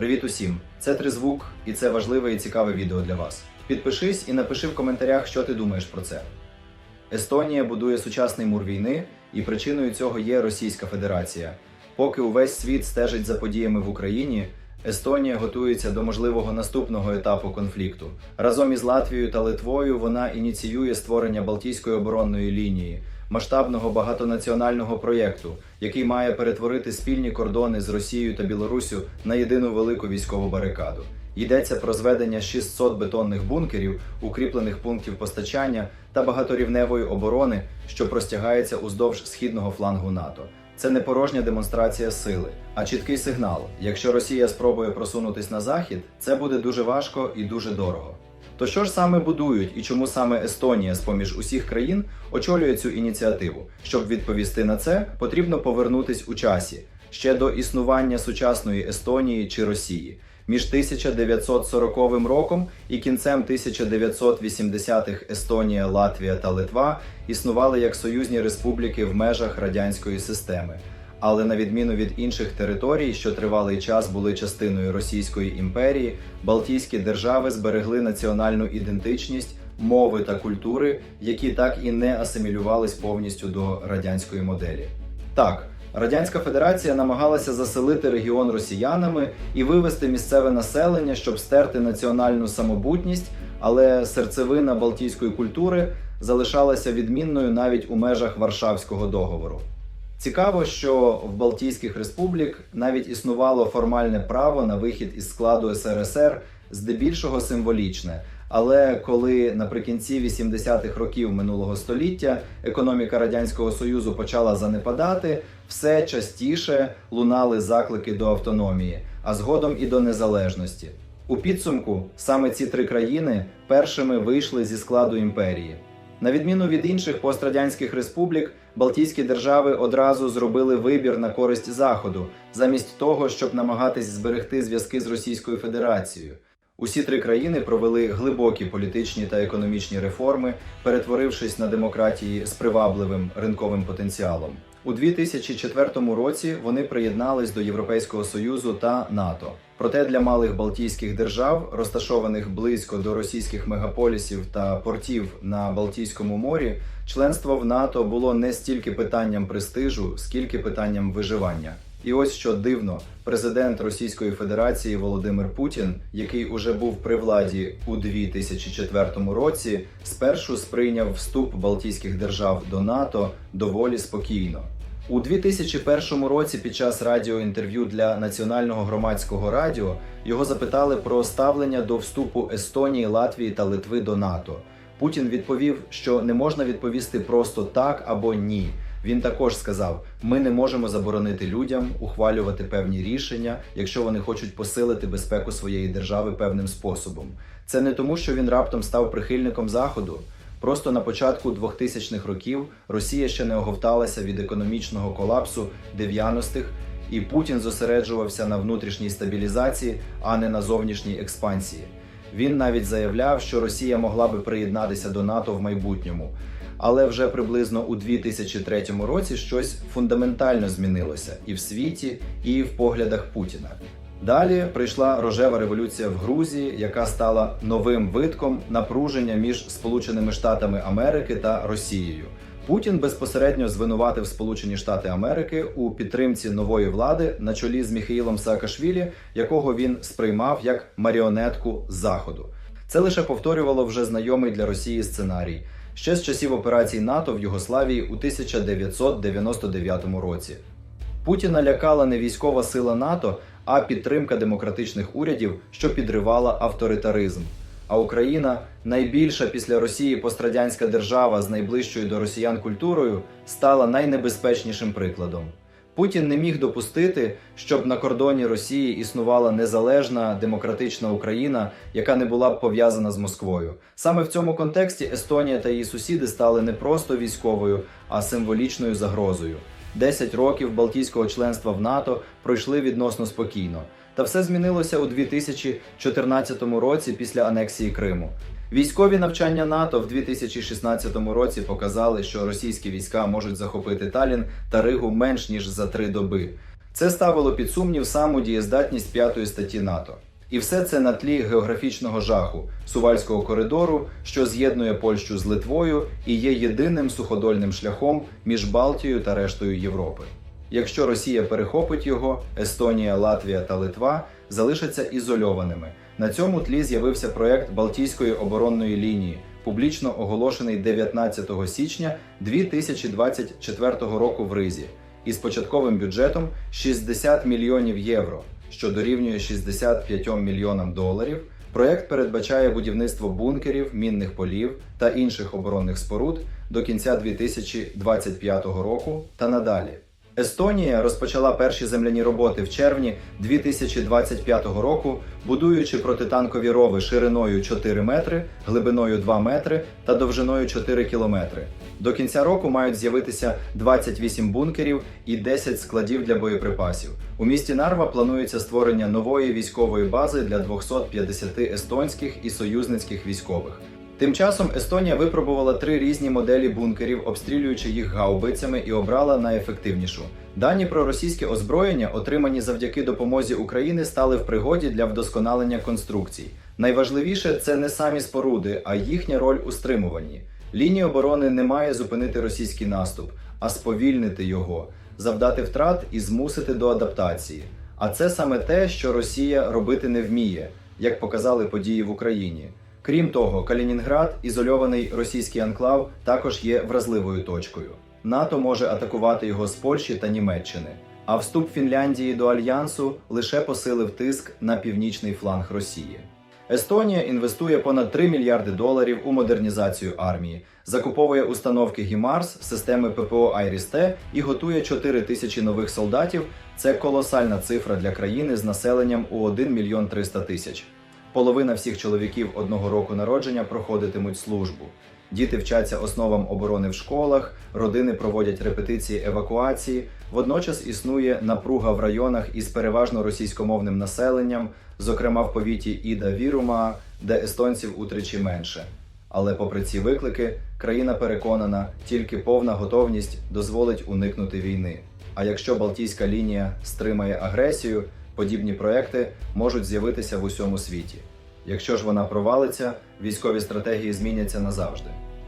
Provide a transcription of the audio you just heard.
Привіт усім! Це Тризвук, і це важливе і цікаве відео для вас. Підпишись і напиши в коментарях, що ти думаєш про це. Естонія будує сучасний мур війни, і причиною цього є Російська Федерація. Поки увесь світ стежить за подіями в Україні, Естонія готується до можливого наступного етапу конфлікту. Разом із Латвією та Литвою вона ініціює створення Балтійської оборонної лінії, масштабного багатонаціонального проєкту, який має перетворити спільні кордони з Росією та Білоруссю на єдину велику військову барикаду. Йдеться про зведення 600 бетонних бункерів, укріплених пунктів постачання та багаторівневої оборони, що простягається уздовж східного флангу НАТО. Це не порожня демонстрація сили, а чіткий сигнал. Якщо Росія спробує просунутись на захід, це буде дуже важко і дуже дорого. То що ж саме будують і чому саме Естонія з поміж усіх країн очолює цю ініціативу? Щоб відповісти на це, потрібно повернутись у часі ще до існування сучасної Естонії чи Росії. Між 1940 роком і кінцем 1980-х Естонія, Латвія та Литва існували як союзні республіки в межах радянської системи. Але на відміну від інших територій, що тривалий час були частиною Російської імперії, Балтійські держави зберегли національну ідентичність, мови та культури, які так і не асимілювались повністю до радянської моделі. Так, Радянська Федерація намагалася заселити регіон росіянами і вивести місцеве населення, щоб стерти національну самобутність, але серцевина балтійської культури залишалася відмінною навіть у межах Варшавського договору. Цікаво, що в Балтійських республік навіть існувало формальне право на вихід із складу СРСР, здебільшого символічне. Але коли наприкінці 80-х років минулого століття економіка радянського союзу почала занепадати, все частіше лунали заклики до автономії, а згодом і до незалежності. У підсумку саме ці три країни першими вийшли зі складу імперії. На відміну від інших пострадянських республік, Балтійські держави одразу зробили вибір на користь Заходу, замість того, щоб намагатись зберегти зв'язки з Російською Федерацією. Усі три країни провели глибокі політичні та економічні реформи, перетворившись на демократії з привабливим ринковим потенціалом. У 2004 році вони приєднались до Європейського союзу та НАТО. Проте для малих балтійських держав, розташованих близько до російських мегаполісів та портів на Балтійському морі, членство в НАТО було не стільки питанням престижу, скільки питанням виживання. І ось що дивно, президент Російської Федерації Володимир Путін, який уже був при владі у 2004 році, спершу сприйняв вступ Балтійських держав до НАТО доволі спокійно. У 2001 році під час радіоінтерв'ю для національного громадського радіо його запитали про ставлення до вступу Естонії, Латвії та Литви до НАТО. Путін відповів, що не можна відповісти просто так або ні. Він також сказав: ми не можемо заборонити людям ухвалювати певні рішення, якщо вони хочуть посилити безпеку своєї держави певним способом. Це не тому, що він раптом став прихильником заходу. Просто на початку 2000-х років Росія ще не оговталася від економічного колапсу 90-х, і Путін зосереджувався на внутрішній стабілізації, а не на зовнішній експансії. Він навіть заявляв, що Росія могла би приєднатися до НАТО в майбутньому. Але вже приблизно у 2003 році щось фундаментально змінилося і в світі, і в поглядах Путіна. Далі прийшла рожева революція в Грузії, яка стала новим витком напруження між Сполученими Штатами Америки та Росією. Путін безпосередньо звинуватив Сполучені Штати Америки у підтримці нової влади на чолі з Міхаїлом Саакашвілі, якого він сприймав як маріонетку Заходу. Це лише повторювало вже знайомий для Росії сценарій ще з часів операцій НАТО в Югославії у 1999 році. Путіна лякала не військова сила НАТО, а підтримка демократичних урядів, що підривала авторитаризм. А Україна, найбільша після Росії пострадянська держава з найближчою до росіян культурою, стала найнебезпечнішим прикладом. Путін не міг допустити, щоб на кордоні Росії існувала незалежна демократична Україна, яка не була б пов'язана з Москвою. Саме в цьому контексті Естонія та її сусіди стали не просто військовою, а символічною загрозою. Десять років Балтійського членства в НАТО пройшли відносно спокійно. Та все змінилося у 2014 році після анексії Криму. Військові навчання НАТО в 2016 році показали, що російські війська можуть захопити Талін та Ригу менш ніж за три доби. Це ставило під сумнів саму дієздатність п'ятої статті НАТО. І все це на тлі географічного жаху Сувальського коридору, що з'єднує Польщу з Литвою і є єдиним суходольним шляхом між Балтією та рештою Європи. Якщо Росія перехопить його, Естонія, Латвія та Литва залишаться ізольованими. На цьому тлі з'явився проект Балтійської оборонної лінії, публічно оголошений 19 січня 2024 року в Ризі, із початковим бюджетом 60 мільйонів євро, що дорівнює 65 мільйонам доларів. Проект передбачає будівництво бункерів, мінних полів та інших оборонних споруд до кінця 2025 року та надалі. Естонія розпочала перші земляні роботи в червні 2025 року, будуючи протитанкові рови шириною 4 метри, глибиною 2 метри та довжиною 4 кілометри. До кінця року мають з'явитися 28 бункерів і 10 складів для боєприпасів. У місті Нарва планується створення нової військової бази для 250 естонських і союзницьких військових. Тим часом Естонія випробувала три різні моделі бункерів, обстрілюючи їх гаубицями і обрала найефективнішу. Дані про російське озброєння, отримані завдяки допомозі України, стали в пригоді для вдосконалення конструкцій. Найважливіше це не самі споруди, а їхня роль у стримуванні. Лінії оборони не має зупинити російський наступ, а сповільнити його, завдати втрат і змусити до адаптації. А це саме те, що Росія робити не вміє, як показали події в Україні. Крім того, Калінінград, ізольований російський анклав, також є вразливою точкою. НАТО може атакувати його з Польщі та Німеччини. А вступ Фінляндії до альянсу лише посилив тиск на північний фланг Росії. Естонія інвестує понад 3 мільярди доларів у модернізацію армії, закуповує установки Гімарс, системи ППО Айріс-Т і готує 4 тисячі нових солдатів. Це колосальна цифра для країни з населенням у 1 мільйон 300 тисяч. Половина всіх чоловіків одного року народження проходитимуть службу. Діти вчаться основам оборони в школах, родини проводять репетиції евакуації. Водночас існує напруга в районах із переважно російськомовним населенням, зокрема в повіті Іда Вірума, де естонців утричі менше. Але попри ці виклики, країна переконана, тільки повна готовність дозволить уникнути війни. А якщо Балтійська лінія стримає агресію, подібні проекти можуть з'явитися в усьому світі. Якщо ж вона провалиться, військові стратегії зміняться назавжди.